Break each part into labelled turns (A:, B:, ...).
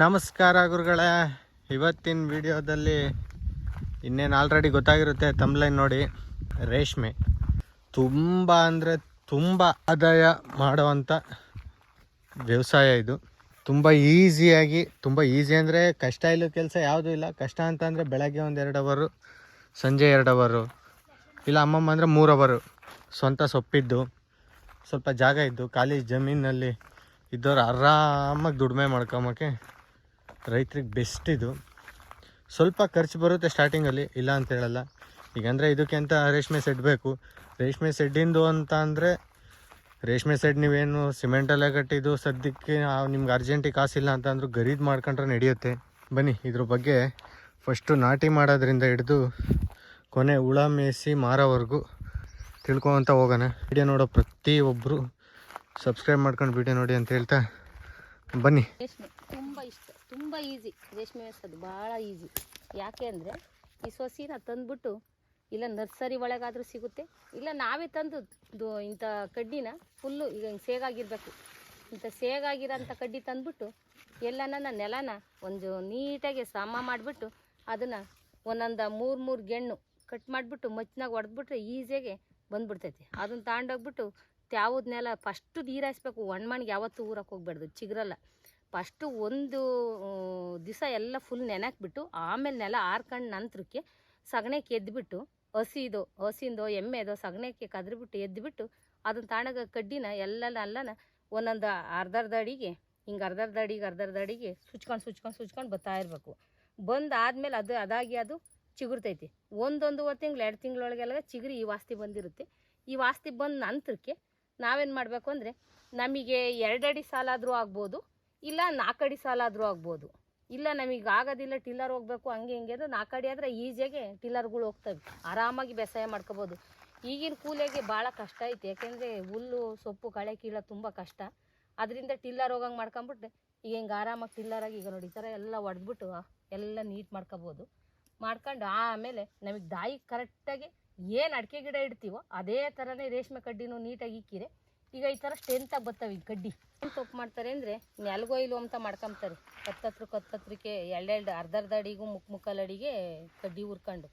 A: ನಮಸ್ಕಾರ ಗುರುಗಳೇ. ಇವತ್ತಿನ ವಿಡಿಯೋದಲ್ಲಿ ಇನ್ನೇನು ಆಲ್ರೆಡಿ ಗೊತ್ತಾಗಿರುತ್ತೆ ತಮ್ಲೈನ್ ನೋಡಿ. ರೇಷ್ಮೆ. ತುಂಬ ಅಂದರೆ ತುಂಬ ಆದಾಯ ಮಾಡುವಂಥ ವ್ಯವಸಾಯ ಇದು. ತುಂಬ ಈಸಿಯಾಗಿ ತುಂಬ ಈಸಿ ಅಂದರೆ ಕಷ್ಟ ಇಲ್ಲ ಕೆಲಸ ಯಾವುದೂ ಇಲ್ಲ. ಕಷ್ಟ ಅಂತ ಅಂದರೆ ಬೆಳಗ್ಗೆ ಒಂದು ಎರಡು ಅವರು ಸಂಜೆ ಎರಡು ಅವರು ಇಲ್ಲ ಅಮ್ಮಮ್ಮ ಅಂದರೆ ಮೂರು ಅವರು ಸ್ವಂತ ಸೊಪ್ಪಿದ್ದು, ಸ್ವಲ್ಪ ಜಾಗ ಇದ್ದು, ಖಾಲಿ ಜಮೀನಲ್ಲಿ ಇದ್ದವ್ರು ಆರಾಮಾಗಿ ದುಡಿಮೆ ಮಾಡ್ಕೊಂಬಕ್ಕೆ ರೈತ್ರಿಗೆ ಬೆಸ್ಟ್ ಇದು. ಸ್ವಲ್ಪ ಖರ್ಚು ಬರುತ್ತೆ ಸ್ಟಾರ್ಟಿಂಗಲ್ಲಿ ಇಲ್ಲ ಅಂತ ಹೇಳಲ್ಲ. ಈಗ ಅಂದರೆ ಇದಕ್ಕೆ ಅಂತ ರೇಷ್ಮೆ ಸೆಡ್ ಬೇಕು? ರೇಷ್ಮೆ ಸೆಡ್ಡಿಂದು ಅಂತ ಅಂದರೆ, ರೇಷ್ಮೆ ಸೆಡ್ ನೀವೇನು ಸಿಮೆಂಟಲ್ಲೇ ಕಟ್ಟಿದ್ದು, ಸದ್ಯಕ್ಕೆ ನಿಮ್ಗೆ ಅರ್ಜೆಂಟಿಗೆ ಕಾಸಿಲ್ಲ ಅಂತ ಅಂದ್ರೂ ಗರೀದ್ ಮಾಡ್ಕೊಂಡ್ರೆ ನಡೆಯುತ್ತೆ. ಬನ್ನಿ, ಇದ್ರ ಬಗ್ಗೆ ಫಸ್ಟು ನಾಟಿ ಮಾಡೋದ್ರಿಂದ ಹಿಡಿದು ಕೊನೆ ಹುಳ ಮೇಯಿಸಿ ಮಾರೋವರೆಗೂ ತಿಳ್ಕೊತ ಹೋಗೋಣ. ವಿಡಿಯೋ ನೋಡೋ ಪ್ರತಿಯೊಬ್ಬರು ಸಬ್ಸ್ಕ್ರೈಬ್ ಮಾಡ್ಕೊಂಡು ವಿಡಿಯೋ ನೋಡಿ ಅಂತ ಹೇಳ್ತಾ ಬನ್ನಿ.
B: ತುಂಬ ಈಸಿ ರೇಷ್ಮೆ ಮೇಯ್ಸೋದು ಭಾಳ ಈಸಿ ಯಾಕೆ ಅಂದರೆ ಈ ಸೊಸಿನ ತಂದ್ಬಿಟ್ಟು ಇಲ್ಲ ನರ್ಸರಿ ಒಳಗಾದರೂ ಸಿಗುತ್ತೆ, ಇಲ್ಲ ನಾವೇ ತಂದು ಇಂಥ ಕಡ್ಡಿನ ಫುಲ್ಲು ಈಗ ಸೇಗಾಗಿರ್ಬೇಕು. ಇಂಥ ಸೇಗಾಗಿರೋಂಥ ಕಡ್ಡಿ ತಂದ್ಬಿಟ್ಟು ಎಲ್ಲನ ನೆಲನ ಒಂದು ನೀಟಾಗಿ ಸಮ ಮಾಡಿಬಿಟ್ಟು ಅದನ್ನು ಒಂದೊಂದು ಮೂರು ಮೂರು ಗೆಣ್ಣು ಕಟ್ ಮಾಡಿಬಿಟ್ಟು ಮಚ್ಚಿನಾಗ ಹೊಡೆದ್ಬಿಟ್ರೆ ಈಸಿಯಾಗಿ ಬಂದ್ಬಿಡ್ತೈತಿ. ಅದನ್ನ ತಗೊಂಡೋಗ್ಬಿಟ್ಟು ತ್ಯಾವದ ನೆಲ ಫಸ್ಟು ನೀರು ಹಾಯಿಸ್ಬೇಕು ಒಣಮಣ್ಗೆ ಯಾವತ್ತೂ ಊರಕ್ಕೆ ಹೋಗ್ಬಾರ್ದು. ಚಿಗುರಲ್ಲ. ಫಸ್ಟು ಒಂದು ದಿವಸ ಎಲ್ಲ ಫುಲ್ ನೆನಕ್ಬಿಟ್ಟು, ಆಮೇಲೆ ನೆಲ ಆರ್ಕಂಡು ನಂತರಕ್ಕೆ ಸಗಣಿಗೆ ಎದ್ದುಬಿಟ್ಟು ಹಸಿದು, ಹಸಿಂದೋ, ಎಮ್ಮೆದೋ ಸಗಣಿಗೆ ಕದ್ರಿಬಿಟ್ಟು ಎದ್ದುಬಿಟ್ಟು ಅದನ್ನ ತಾಣಗ ಕಡ್ಡಿನ ಎಲ್ಲ ಅಲ್ಲನ ಒಂದೊಂದು ಅರ್ಧ ಅರ್ಧ ಅಡಿಗೆ ಹಿಂಗೆ ಅರ್ಧ ಅರ್ಧ ಅಡಿಗೆ ಅರ್ಧ ಅರ್ಧ ಅಡಿಗೆ ಸುಚ್ಕೊಂಡು ಸುಚ್ಕೊಂಡು ಸುಚ್ಕೊಂಡು ಬರ್ತಾ ಇರಬೇಕು. ಬಂದು ಆದಮೇಲೆ ಅದು ಅದಾಗಿ ಅದು ಚಿಗುರ್ತೈತಿ. ಒಂದೊಂದುವರೆ ತಿಂಗಳು, ಎರಡು ತಿಂಗಳೊಳಗೆಲ್ಲ ಚಿಗುರಿ ಈ ವಾಸ್ತಿ ಬಂದಿರುತ್ತೆ. ಈ ವಾಸ್ತಿ ಬಂದ ನಂತರಕ್ಕೆ ನಾವೇನು ಮಾಡಬೇಕು ಅಂದರೆ ನಮಗೆ ಎರಡಡಿ ಸಾಲಾದರೂ ಆಗ್ಬೋದು ಇಲ್ಲ ನಾಲ್ಕಡಿ ಸಾಲಾದರೂ ಆಗ್ಬೋದು. ಇಲ್ಲ ನಮಗೆ ಆಗೋದಿಲ್ಲ ಟಿಲ್ಲರ್ ಹೋಗ್ಬೇಕು, ಹಂಗೆ ಹಿಂಗೆ ಅಂದ್ರೆ ನಾಲ್ಕಡಿ ಆದರೆ ಈಜಿಯಾಗಿ ಟಿಲ್ಲರ್ಗಳು ಹೋಗ್ತವೆ. ಆರಾಮಾಗಿ ಬೇಸಾಯ ಮಾಡ್ಕೋಬೋದು. ಈಗಿನ ಕೂಲಿಗೆ ಭಾಳ ಕಷ್ಟ ಐತೆ. ಯಾಕೆಂದರೆ ಹುಲ್ಲು, ಸೊಪ್ಪು, ಕಳೆ ಕೀಳ ತುಂಬ ಕಷ್ಟ. ಅದರಿಂದ ಟಿಲ್ಲರ್ ಹೋಗಂಗೆ ಮಾಡ್ಕೊಂಬಿಟ್ಟು ಈಗ ಹಿಂಗೆ ಆರಾಮಾಗಿ ಟಿಲ್ಲರಾಗಿ ಈಗ ನೋಡಿ ಈ ಥರ ಎಲ್ಲ ಒಡೆದ್ಬಿಟ್ಟು ಎಲ್ಲ ನೀಟ್ ಮಾಡ್ಕೋಬೋದು. ಮಾಡ್ಕೊಂಡು ಆಮೇಲೆ ನಮಗೆ ದಾಯಿ ಕರೆಕ್ಟಾಗಿ ಏನು ಅಡಿಕೆ ಗಿಡ ಇಡ್ತೀವೋ ಅದೇ ಥರನೇ ರೇಷ್ಮೆ ಕಡ್ಡಿನೂ ನೀಟಾಗಿ ಇಕ್ಕಿರೆ ಈಗ ಈ ಥರ ಸ್ಟ್ರೆಂತಾಗಿ ಬರ್ತಾವೆ ಈಗ ಕಡ್ಡಿ. ಏನು ತಪ್ಪು ಮಾಡ್ತಾರೆ ಅಂದರೆ ನೆಲಗೊಯ್ಲು ಅಂತ ಮಾಡ್ಕೊಂತಾರೆ ಕತ್ತತ್ರ ಕತ್ತತ್ರಕ್ಕೆ ಎರಡೆರಡು ಅರ್ಧ ಅರ್ಧ ಅಡಿಗೂ ಮುಕ್ ಮುಕ್ಕಾಲು ಅಡಿಗೆ ಕಡ್ಡಿ ಉರ್ಕೊಂಡು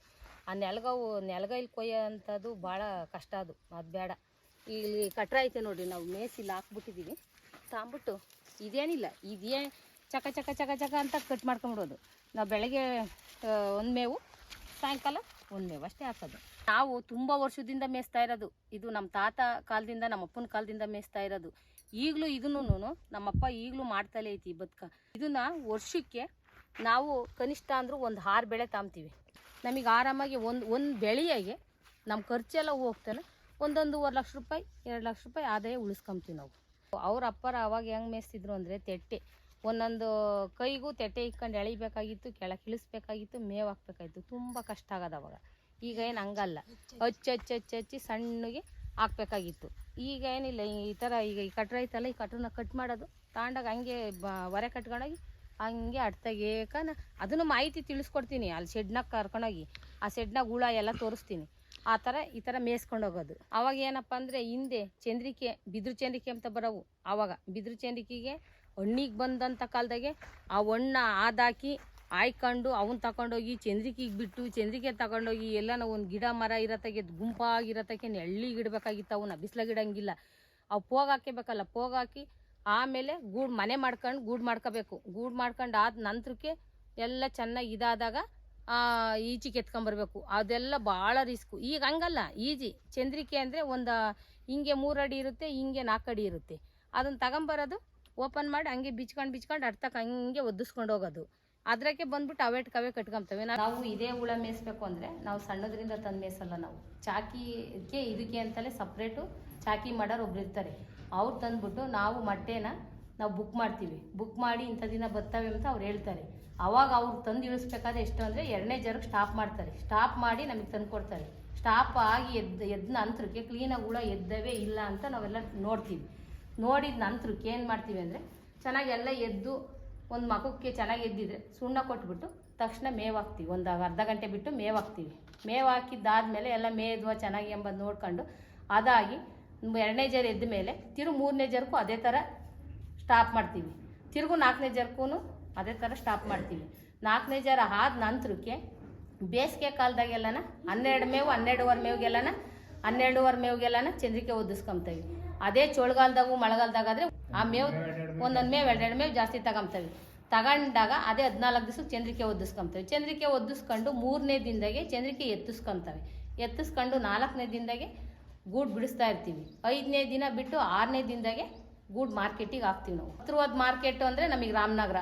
B: ಆ ನೆಲಗವು ನೆಲಗೈಲಿ ಕೊಯ್ಯೋ ಅಂಥದ್ದು ಭಾಳ ಕಷ್ಟ ಅದು ಅದು ಬೇಡ. ಇಲ್ಲಿ ಕಟ್ರ ಐತೆ ನೋಡಿ ನಾವು ಮೇಸಿಲ್ಲಿ ಹಾಕ್ಬಿಟ್ಟಿದ್ದೀವಿ ತಾಂಬಿಟ್ಟು ಇದೇನಿಲ್ಲ, ಇದೇ ಚಕ ಚಕ ಚಕ ಚಕ ಅಂತ ಕಟ್ ಮಾಡ್ಕೊಂಬಿಡೋದು. ನಾವು ಬೆಳಗ್ಗೆ ಒಂದು ಮೇವು, ಸಾಯಂಕಾಲ ಒಂದು ವ್ಯವಸ್ಥೆ ಹಾಕೋದು ನಾವು ತುಂಬ ವರ್ಷದಿಂದ ಮೇಯಿಸ್ತಾ ಇರೋದು, ಇದು ನಮ್ಮ ತಾತ ಕಾಲದಿಂದ, ನಮ್ಮ ಅಪ್ಪನ ಕಾಲದಿಂದ ಮೇಯಿಸ್ತಾ ಇರೋದು. ಈಗಲೂ ಇದನ್ನು ನಮ್ಮಪ್ಪ ಈಗಲೂ ಮಾಡ್ತಲೇ ಐತಿ ಬದುಕ. ಇದನ್ನ ವರ್ಷಕ್ಕೆ ನಾವು ಕನಿಷ್ಠ ಅಂದರೂ ಒಂದು ಆರು ಬೆಳೆ ತಾಂಬ್ತೀವಿ ನಮಗೆ ಆರಾಮಾಗಿ ಒಂದು ಒಂದು ಬೆಳೆಯಾಗೆ ನಮ್ಮ ಖರ್ಚೆಲ್ಲ ಹೋಗ್ತಾನೆ. ಒಂದೊಂದೂವರೆ ಲಕ್ಷ ರೂಪಾಯಿ, ಎರಡು ಲಕ್ಷ ರೂಪಾಯಿ ಆದಾಯ ಉಳಿಸ್ಕೊಂತೀವಿ ನಾವು. ಅವ್ರ ಅಪ್ಪರ ಅವಾಗ ಹೆಂಗೆ ಮೇಯಿಸ್ತಿದ್ರು ಅಂದರೆ ತೆಟ್ಟೆ. ಒಂದೊಂದು ಕೈಗೂ ತೆಟ್ಟೆ ಇಕ್ಕೊಂಡು ಎಳಿಬೇಕಾಗಿತ್ತು, ಕೆಳಗೆ ಇಳಿಸ್ಬೇಕಾಗಿತ್ತು, ಮೇವು ಹಾಕ್ಬೇಕಾಗಿತ್ತು. ತುಂಬ ಕಷ್ಟ ಆಗೋದು ಅವಾಗ. ಈಗ ಏನು ಹಂಗಲ್ಲ. ಹಚ್ಚಿ ಹಚ್ಚಿ ಹಚ್ಚಿ ಹಚ್ಚಿ ಸಣ್ಣಗೆ ಹಾಕ್ಬೇಕಾಗಿತ್ತು. ಈಗ ಏನಿಲ್ಲ, ಈ ಥರ ಈಗ ಈ ಕಟ್ರ ಐತಲ್ಲ, ಈ ಕಟ್ರನ್ನ ಕಟ್ ಮಾಡೋದು. ತಾಂಡಾಗ ಹಂಗೆ ಬ, ಹೊರೆ ಕಟ್ಕೊಂಡೋಗಿ ಹಂಗೆ ಅಡ್ತಾಗೇಕನ ಅದನ್ನು ಮಾಹಿತಿ ತಿಳಿಸ್ಕೊಡ್ತೀನಿ, ಅಲ್ಲಿ ಶೆಡ್ನಾಗ ಕರ್ಕೊಂಡೋಗಿ. ಆ ಶೆಡ್ನಾಗ ಹುಳ ಎಲ್ಲ ತೋರಿಸ್ತೀನಿ. ಆ ಥರ, ಈ ಥರ ಮೇಯ್ಸ್ಕೊಂಡು ಹೋಗೋದು. ಅವಾಗ ಏನಪ್ಪ ಅಂದರೆ ಹಿಂದೆ ಚಂದ್ರಿಕೆ, ಬಿದಿರು ಚಂದ್ರಿಕೆ ಅಂತ ಬರೋವು. ಆವಾಗ ಬಿದಿರು ಚಂದ್ರಿಕೆಗೆ ಹಣ್ಣಿಗೆ ಬಂದಂಥ ಕಾಲದಾಗೆ ಆ ಹಣ್ಣ ಆದಾಕಿ ಆಯ್ಕೊಂಡು ಅವನ್ನ ತಗೊಂಡೋಗಿ ಚಂದ್ರಿಕೆಗೆ ಬಿಟ್ಟು ಚಂದ್ರಿಕೆ ತಗೊಂಡೋಗಿ ಎಲ್ಲನ ಒಂದು ಗಿಡ ಮರ ಇರತ್ತಾಗೆ ಗುಂಪಾಗಿರತ್ತಕ್ಕೆ ನೆಳ್ಳಿಗೆ ಇಡಬೇಕಾಗಿತ್ತು ಅವನ್ನ ಬಿಸಿಲಾಗ ಇಡಂಗಿಲ್ಲ. ಅವು ಪೋಗ ಹಾಕಬೇಕಲ್ಲ ಪೋಗ ಆಮೇಲೆ ಗೂಡು ಮನೆ ಮಾಡ್ಕೊಂಡು ಗೂಡು ಮಾಡ್ಕೋಬೇಕು. ಗೂಡು ಮಾಡ್ಕೊಂಡು ಆದ ನಂತರಕ್ಕೆ ಎಲ್ಲ ಚೆನ್ನಾಗಿ ಇದಾದಾಗ ಈಚಿಗೆ ಎತ್ಕೊಂಬರ್ಬೇಕು. ಅದೆಲ್ಲ ಭಾಳ ರಿಸ್ಕು. ಈಗ ಹಂಗಲ್ಲ, ಈಜಿ. ಚಂದ್ರಿಕೆ ಅಂದರೆ ಒಂದು ಹಿಂಗೆ ಮೂರು ಅಡಿ ಇರುತ್ತೆ, ಹಿಂಗೆ ನಾಲ್ಕು ಅಡಿ ಇರುತ್ತೆ. ಅದನ್ನು ತಗೊಂಬರೋದು ಓಪನ್ ಮಾಡಿ ಹಂಗೆ ಬಿಚ್ಕೊಂಡು ಬಿಚ್ಕೊಂಡು ಅರ್ಥಕ್ಕೆ ಹಂಗೆ ಒದಿಸ್ಕೊಂಡು ಹೋಗೋದು. ಅದಕ್ಕೆ ಬಂದ್ಬಿಟ್ಟು ಅವೆಟ್ ಕವೆ ಕಟ್ಕೊಂತವೆ ನಾವು ಇದೇ ಹುಳ ಮೇಯಿಸ್ಬೇಕು ಅಂದರೆ ನಾವು ಸಣ್ಣದ್ರಿಂದ ತಂದು ಮೇಯಿಸಲ್ಲ ನಾವು. ಚಾಕಿಗೆ ಇದಕ್ಕೆ ಅಂತಲೇ ಸಪ್ರೇಟು ಚಾಕಿ ಮಾಡೋರು ಒಬ್ರು ಇರ್ತಾರೆ. ಅವ್ರು ತಂದ್ಬಿಟ್ಟು ನಾವು ಮೊಟ್ಟೆನ ನಾವು ಬುಕ್ ಮಾಡ್ತೀವಿ. ಬುಕ್ ಮಾಡಿ ಇಂಥ ದಿನ ಬರ್ತವೆ ಅಂತ ಅವ್ರು ಹೇಳ್ತಾರೆ. ಅವಾಗ ಅವ್ರು ತಂದು ಇಳಿಸ್ಬೇಕಾದ್ರೆ ಎಷ್ಟು ಅಂದರೆ ಎರಡನೇ ಜರಕ್ಕೆ ಸ್ಟಾಪ್ ಮಾಡ್ತಾರೆ. ಸ್ಟಾಪ್ ಮಾಡಿ ನಮಗೆ ತಂದು ಕೊಡ್ತಾರೆ. ಸ್ಟಾಪ್ ಆಗಿ ಎದ್ದು, ಎದ್ದ ನಂತರಕ್ಕೆ ಕ್ಲೀನಾಗಿ ಹುಳ ಎದ್ದವೇ ಇಲ್ಲ ಅಂತ ನಾವೆಲ್ಲ ನೋಡ್ತೀವಿ. ನೋಡಿದ ನಂತರಕ್ಕೆ ಏನು ಮಾಡ್ತೀವಿ ಅಂದರೆ ಚೆನ್ನಾಗೆಲ್ಲ ಎದ್ದು ಒಂದು ಮಗುಕ್ಕೆ ಚೆನ್ನಾಗಿ ಎದ್ದಿದ್ರೆ ಸುಣ್ಣ ಕೊಟ್ಬಿಟ್ಟು ತಕ್ಷಣ ಮೇವು ಹಾಕ್ತೀವಿ ಒಂದು ಅರ್ಧ ಗಂಟೆ ಬಿಟ್ಟು ಮೇವು ಹಾಕ್ತೀವಿ ಮೇವು ಹಾಕಿದ್ದಾದ್ಮೇಲೆ ಎಲ್ಲ ಮೇದ್ವ ಚೆನ್ನಾಗಿ ಎಂಬುದು ನೋಡ್ಕೊಂಡು ಅದಾಗಿ ಎರಡನೇ ಜರ್ ಎದ್ದ ಮೇಲೆ ತಿರು ಮೂರನೇ ಜರ್ಗೂ ಅದೇ ಥರ ಸ್ಟಾಪ್ ಮಾಡ್ತೀವಿ. ತಿರುಗು ನಾಲ್ಕನೇ ಜರ್ಕೂ ಅದೇ ಥರ ಸ್ಟಾಪ್ ಮಾಡ್ತೀವಿ. ನಾಲ್ಕನೇ ಜರ ಆದ ನಂತರಕ್ಕೆ ಬೇಸಿಗೆ ಕಾಲದಾಗೆಲ್ಲನ ಹನ್ನೆರಡು ಮೇವು, ಹನ್ನೆರಡುವರೆ ಮೇವಿಗೆಲ್ಲನ ಹನ್ನೆರಡುವರೆ ಮೇವಿಗೆಲ್ಲನ ಚಂದ್ರಿಕೆ ಒದಿಸ್ಕೊಂತೀವಿ ಅದೇ ಚಳಿಗಾಲದಾಗು ಮಳೆಗಾಲದಾಗಾದ್ರೆ ಆ ಮೇವು ಒಂದೊಂದು ಮೇವು, ಎರಡೆರಡು ಮೇವು ಜಾಸ್ತಿ ತಗೊಂತೀವಿ. ತಗೊಂಡಾಗ ಅದೇ ಹದಿನಾಲ್ಕು ದಿವಸಕ್ಕೆ ಚಂದ್ರಿಕೆ ಒದಿಸ್ಕೊಂತೀವಿ ಚಂದ್ರಿಕೆ ಒದಿಸ್ಕೊಂಡು ಮೂರನೇ ದಿನದಾಗೆ ಚಂದ್ರಿಕೆ ಎತ್ತಿಸ್ಕೊಂತವೆ. ಎತ್ತಿಸ್ಕೊಂಡು ನಾಲ್ಕನೇ ದಿನದಾಗೆ ಗೂಡು ಬಿಡಿಸ್ತಾ ಇರ್ತೀವಿ. ಐದನೇ ದಿನ ಬಿಟ್ಟು ಆರನೇ ದಿನದಾಗೆ ಗೂಡು ಮಾರ್ಕೆಟಿಗೆ ಹಾಕ್ತೀವಿ ನಾವು. ಹತ್ರವಾದ ಮಾರ್ಕೆಟು ಅಂದರೆ ನಮಗೆ ರಾಮನಗರ.